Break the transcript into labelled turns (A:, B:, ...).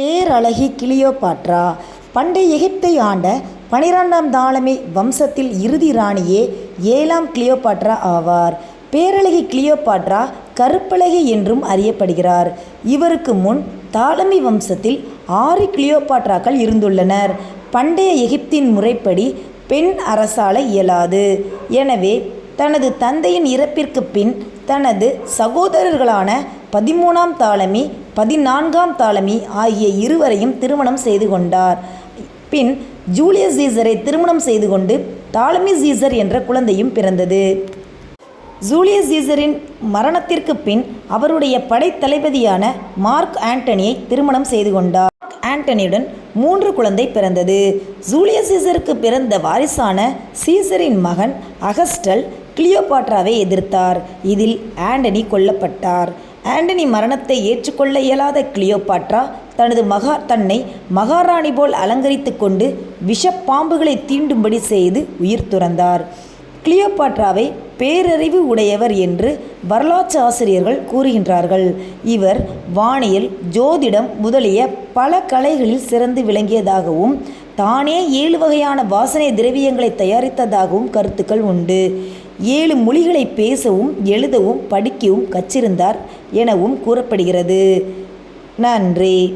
A: பேரழகி Cleopatra பண்டைய எகிப்தை ஆண்ட பனிரெண்டாம் தாளமே வம்சத்தில் இறுதி ராணியே ஏழாம் கிளியோபாட்ரா ஆவார். பேரழகி கிளியோபாட்ரா கருப்பழகி என்றும் அறியப்படுகிறார். இவருக்கு முன் தாளமி வம்சத்தில் ஆறு கிளியோபாட்ராக்கள் இருந்துள்ளனர். பண்டைய எகிப்தின் முறைப்படி பெண் அரசாள இயலாது. எனவே தனது தந்தையின் இறப்பிற்கு பின் தனது சகோதரர்களான பதிமூணாம் தாளமி பதினான்காம் தாலமி ஆகிய இருவரையும் திருமணம் செய்து கொண்டார். பின் ஜூலியஸ் சீசரை திருமணம் செய்து கொண்டு தாலமி சீசர் என்ற குழந்தையும் பிறந்தது. ஜூலியஸ் சீசரின் மரணத்திற்கு பின் அவருடைய படைத்தளபதியான மார்க் ஆண்டனியை திருமணம் செய்து கொண்டார். மார்க் ஆண்டனியுடன் மூன்று குழந்தை பிறந்தது. ஜூலியஸ் சீசருக்கு பிறந்த வாரிசான சீசரின் மகன் அகஸ்டல் கிளியோபாட்ராவை எதிர்த்தார். இதில் ஆண்டனி கொல்லப்பட்டார். ஆண்டனி மரணத்தை ஏற்றுக்கொள்ள இயலாத கிளியோபாட்ரா தனது மகா தன்னை மகாராணி போல் அலங்கரித்து கொண்டு விஷப்பாம்புகளை தீண்டும்படி செய்து உயிர் துறந்தார். கிளியோபாட்ராவை பேரறிவு உடையவர் என்று வரலாற்று ஆசிரியர்கள் கூறுகின்றார்கள். இவர் வானியல் ஜோதிடம் முதலிய பல கலைகளில் சிறந்து விளங்கியதாகவும் தானே ஏழு வகையான வாசனை திரவியங்களை தயாரித்ததாகவும் கருத்துக்கள் உண்டு. ஏழு மொழிகளை பேசவும் எழுதவும் படிக்கவும் கற்றிருந்தார் எனவும் கூறப்படுகிறது. நன்றி.